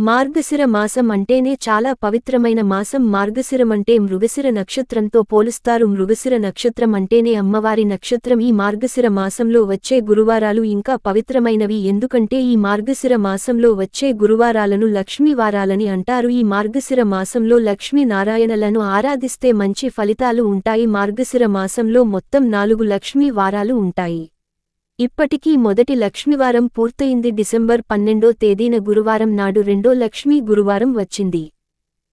మార్గశిర మాసం అంటేనే చాలా పవిత్రమైన మాసం. మార్గశిరమంటే మృగశిర నక్షత్రంతో పోలుస్తారు. మృగశిర నక్షత్రం అంటేనే అమ్మవారి నక్షత్రం. ఈ మార్గశిర మాసంలో వచ్చే గురువారాలు ఇంకా పవిత్రమైనవి. ఎందుకంటే ఈ మార్గశిర మాసంలో వచ్చే గురువారాలను లక్ష్మీవారాలని అంటారు. ఈ మార్గశిర మాసంలో లక్ష్మీ నారాయణలను ఆరాధిస్తే మంచి ఫలితాలు ఉంటాయి. మార్గశిర మాసంలో మొత్తం నాలుగు లక్ష్మీ వారాలు ఉంటాయి. ఇప్పటికీ మొదటి లక్ష్మివారం పూర్తయింది డిసెంబర్ పన్నెండో తేదీన గురువారం నాడు రెండో లక్ష్మీ గురువారం వచ్చింది.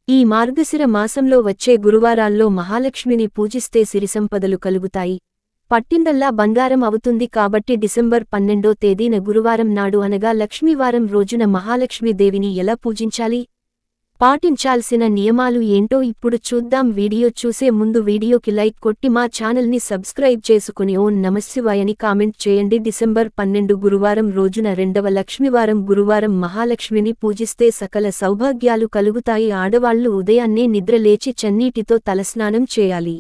ఈ మార్గశిర మాసంలో వచ్చే గురువారాల్లో మహాలక్ష్మిని పూజిస్తే సిరిసంపదలు కలుగుతాయి. పట్టిందల్లా బంగారం అవుతుంది కాబట్టి డిసెంబర్ పన్నెండో తేదీన గురువారం నాడు అనగా లక్ష్మీవారం రోజున మహాలక్ష్మీదేవిని ఎలా పూజించాలి? పాటించాల్సిన నియమాలు ఏంటో ఇప్పుడు చూద్దాం. వీడియో చూసే ముందు వీడియోకి లైక్ కొట్టి మా ఛానల్ని సబ్స్క్రైబ్ చేసుకుని ఓం నమశివాయని కామెంట్ చేయండి. డిసెంబర్ పన్నెండు గురువారం రోజున రెండవ లక్ష్మీవారం గురువారం మహాలక్ష్మిని పూజిస్తే సకల సౌభాగ్యాలు కలుగుతాయి. ఆడవాళ్ళు ఉదయాన్నే నిద్రలేచి చన్నీటితో తలస్నానం చేయాలి.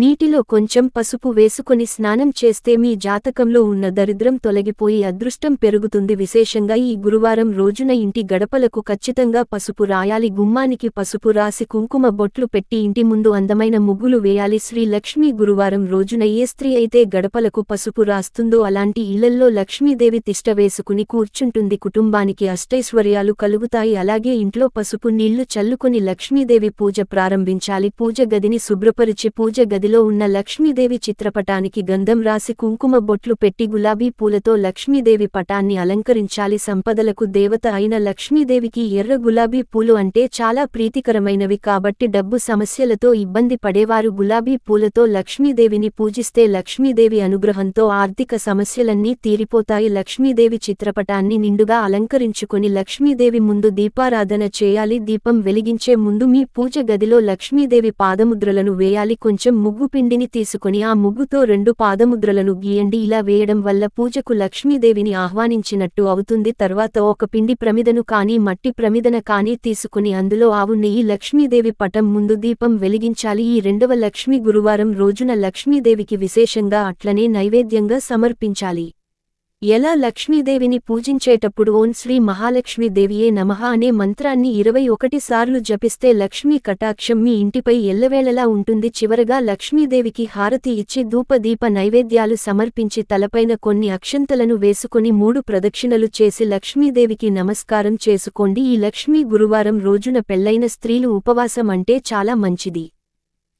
నీటిలో కొంచెం పసుపు వేసుకొని స్నానం చేస్తే మీ జాతకంలో ఉన్న దరిద్రం తొలగిపోయి అదృష్టం పెరుగుతుంది. విశేషంగా ఈ గురువారం రోజున ఇంటి గడపలకు ఖచ్చితంగా పసుపు రాయాలి. గుమ్మానికి పసుపు రాసి కుంకుమ బొట్లు పెట్టి ఇంటి ముందు అందమైన ముగ్గులు వేయాలి. శ్రీ లక్ష్మీ గురువారం రోజున ఏ స్త్రీ అయితే గడపలకు పసుపు రాస్తుందో అలాంటి ఇళ్ళల్లో లక్ష్మీదేవి తిష్ట వేసుకుని కూర్చుంటుంది. కుటుంబానికి అష్టైశ్వర్యాలు కలుగుతాయి. అలాగే ఇంట్లో పసుపు నీళ్ళు చల్లుకొని లక్ష్మీదేవి పూజ ప్రారంభించాలి. పూజ గదిని శుభ్రపరిచి పూజ గది గదిలో ఉన్న లక్ష్మీదేవి చిత్రపటానికి గంధం రాసి కుంకుమ బొట్లు పెట్టి గులాబీ పూలతో లక్ష్మీదేవి పటాన్ని అలంకరించాలి. సంపదలకు దేవత అయిన లక్ష్మీదేవికి ఎర్ర గులాబీ పూలు అంటే చాలా ప్రీతికరమైనవి కాబట్టి డబ్బు సమస్యలతో ఇబ్బంది పడేవారు. గులాబీ పూలతో లక్ష్మీదేవిని పూజిస్తే లక్ష్మీదేవి అనుగ్రహంతో ఆర్థిక సమస్యలన్నీ తీరిపోతాయి. లక్ష్మీదేవి చిత్రపటాన్ని నిండుగా అలంకరించుకొని లక్ష్మీదేవి ముందు దీపారాధన చేయాలి. దీపం వెలిగించే ముందు మీ పూజ గదిలో లక్ష్మీదేవి పాదముద్రలను వేయాలి. కొంచెం ముగ్గు పిండిని తీసుకుని ఆ ముగ్గుతో రెండు పాదముద్రలను గీయండి. ఇలా వేయడం వల్ల పూజకు లక్ష్మీదేవిని ఆహ్వానించినట్టు అవుతుంది. తర్వాత ఒక పిండి ప్రమిదను కానీ మట్టి ప్రమిదన కానీ తీసుకుని అందులో ఆవు నెయ్యి లక్ష్మీదేవి పటం ముందు దీపం వెలిగించాలి. ఈ రెండవ లక్ష్మీ గురువారం రోజున లక్ష్మీదేవికి విశేషంగా అట్లనే నైవేద్యంగా సమర్పించాలి. ఎలా లక్ష్మీదేవిని పూజించేటప్పుడు ఓం శ్రీ మహాలక్ష్మీదేవియే నమః అనే మంత్రాన్ని ఇరవై ఒకటి సార్లు జపిస్తే లక్ష్మీ కటాక్షం మీ ఇంటిపై ఎల్లవేళలా ఉంటుంది. చివరగా లక్ష్మీదేవికి హారతి ఇచ్చి ధూపదీప నైవేద్యాలు సమర్పించి తలపైన కొన్ని అక్షంతలను వేసుకొని మూడు ప్రదక్షిణలు చేసి లక్ష్మీదేవికి నమస్కారం చేసుకోండి. ఈ లక్ష్మీ గురువారం రోజున పెళ్ళైన స్త్రీలు ఉపవాసం అంటే చాలా మంచిది.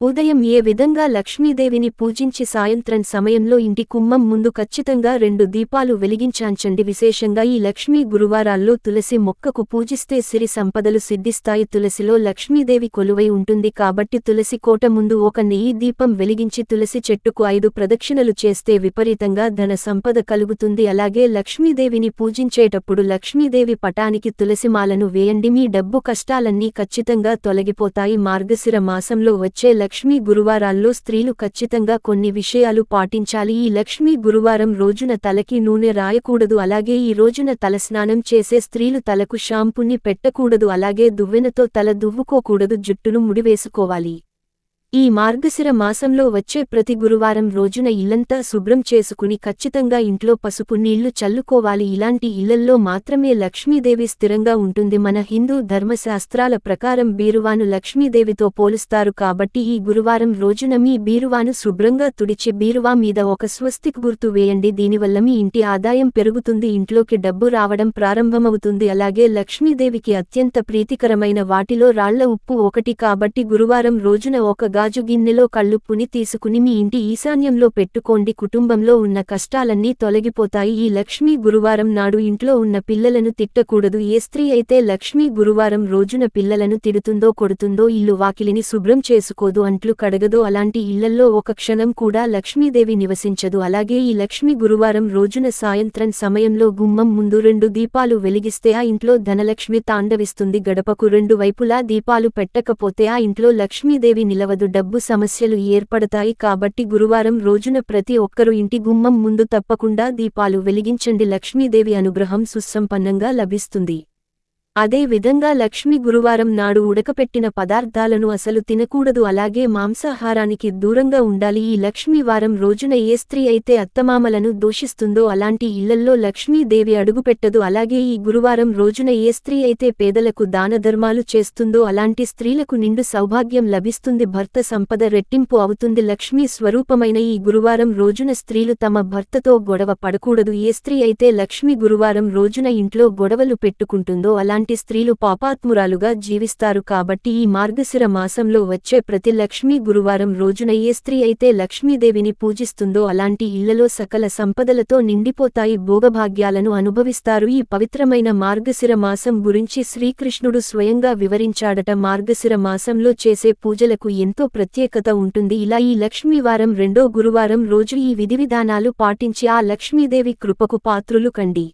ఉదయం ఏ విధంగా లక్ష్మీదేవిని పూజించి సాయంత్రం సమయంలో ఇంటి కుమ్మం ముందు ఖచ్చితంగా రెండు దీపాలు వెలిగించాంచండి. విశేషంగా ఈ లక్ష్మీ గురువారాల్లో తులసి మొక్కకు పూజిస్తే సిరి సంపదలు సిద్ధిస్తాయి. తులసిలో లక్ష్మీదేవి కొలువై ఉంటుంది కాబట్టి తులసి కోట ముందు ఒక నెయ్యి దీపం వెలిగించి తులసి చెట్టుకు ఐదు ప్రదక్షిణలు చేస్తే విపరీతంగా ధన సంపద కలుగుతుంది. అలాగే లక్ష్మీదేవిని పూజించేటప్పుడు లక్ష్మీదేవి పటానికి తులసిమాలను వేయండి. మీ డబ్బు కష్టాలన్నీ ఖచ్చితంగా తొలగిపోతాయి. మార్గశిర మాసంలో వచ్చే లక్ష్మీ గురువారాల్లో స్త్రీలు ఖచ్చితంగా కొన్ని విషయాలు పాటించాలి. ఈ లక్ష్మీ గురువారం రోజున తలకి నూనె రాయకూడదు. అలాగే ఈ రోజున తలస్నానం చేసే స్త్రీలు తలకు షాంపుని పెట్టకూడదు. అలాగే దువ్వెనతో తల దువ్వుకోకూడదు. జుట్టును ముడివేసుకోవాలి. ఈ మార్గశిర మాసంలో వచ్చే ప్రతి గురువారం రోజున ఇల్లంతా శుభ్రం చేసుకుని ఖచ్చితంగా ఇంట్లో పసుపు నీళ్ళు చల్లుకోవాలి. ఇలాంటి ఇళ్ళల్లో మాత్రమే లక్ష్మీదేవి స్థిరంగా ఉంటుంది. మన హిందూ ధర్మశాస్త్రాల ప్రకారం బీరువాను లక్ష్మీదేవితో పోలుస్తారు కాబట్టి ఈ గురువారం రోజున మీ బీరువాను శుభ్రంగా తుడిచి బీరువా మీద ఒక స్వస్తిక్ గుర్తు వేయండి. దీనివల్ల మీ ఇంటి ఆదాయం పెరుగుతుంది ఇంట్లోకి డబ్బు రావడం ప్రారంభమవుతుంది. అలాగే లక్ష్మీదేవికి అత్యంత ప్రీతికరమైన వాటిలో రాళ్ళ ఉప్పు ఒకటి కాబట్టి గురువారం రోజున ఒక గాజు గిన్నెలో కళ్ళుప్పుని తీసుకుని మీ ఇంటి ఈశాన్యంలో పెట్టుకోండి. కుటుంబంలో ఉన్న కష్టాలన్నీ తొలగిపోతాయి. ఈ లక్ష్మీ గురువారం నాడు ఇంట్లో ఉన్న పిల్లలను తిట్టకూడదు. ఏ స్త్రీ అయితే లక్ష్మీ గురువారం రోజున పిల్లలను తిడుతుందో కొడుతుందో ఇల్లు వాకిలిని శుభ్రం చేసుకోదు అంట్లు కడగదో అలాంటి ఇళ్ళల్లో ఒక క్షణం కూడా లక్ష్మీదేవి నివసించదు. అలాగే ఈ లక్ష్మీ గురువారం రోజున సాయంత్రం సమయంలో గుమ్మం ముందు రెండు దీపాలు వెలిగిస్తే ఆ ఇంట్లో ధనలక్ష్మి తాండవిస్తుంది. గడపకు రెండు వైపులా దీపాలు పెట్టకపోతే ఆ ఇంట్లో లక్ష్మీదేవి నిలవదు. డబ్బు సమస్యలు ఏర్పడతాయి కాబట్టి గురువారం రోజున ప్రతి ఒక్కరూ ఇంటి గుమ్మం ముందు తప్పకుండా దీపాలు వెలిగించండి. లక్ష్మీదేవి అనుగ్రహం సుసంపన్నంగా లభిస్తుంది. అదే విధంగా లక్ష్మి గురువారం నాడు ఉడకపెట్టిన పదార్థాలను అసలు తినకూడదు అలాగే మాంసాహారానికి దూరంగా ఉండాలి. ఈ లక్ష్మి వారం రోజున ఏ స్త్రీ అయితే అత్తమామలను దూషిస్తుందో అలాంటి ఇళ్ళల్లో లక్ష్మీదేవి అడుగుపెట్టదు. అలాగే ఈ గురువారం రోజున ఏ స్త్రీ అయితే పేదలకు దానధర్మాలు చేస్తుందో అలాంటి స్త్రీలకు నిండు సౌభాగ్యం లభిస్తుంది. భర్త సంపద రెట్టింపు అవుతుంది. లక్ష్మీ స్వరూపమైన ఈ గురువారం రోజున స్త్రీలు తమ భర్తతో గొడవ పడకూడదు. ఏ స్త్రీ అయితే లక్ష్మి గురువారం రోజున ఇంట్లో గొడవలు పెట్టుకుంటుందో అలాంటి స్త్రీలు పాపాత్మురాలుగా జీవిస్తారు కాబట్టి ఈ మార్గశిర మాసంలో వచ్చే ప్రతి లక్ష్మీ గురువారం రోజున ఏ స్త్రీ అయితే లక్ష్మీదేవిని పూజిస్తుందో అలాంటి ఇళ్ళలో సకల సంపదలతో నిండిపోతాయి భోగభాగ్యాలను అనుభవిస్తారు. ఈ పవిత్రమైన మార్గశిర మాసం గురించి శ్రీకృష్ణుడు స్వయంగా వివరించాడట. మార్గశిర మాసంలో చేసే పూజలకు ఎంతో ప్రత్యేకత ఉంటుంది. ఇలా ఈ లక్ష్మీవారం రెండో గురువారం రోజు ఈ విధివిధానాలు పాటించి ఆ లక్ష్మీదేవి కృపకు పాత్రులు కండి.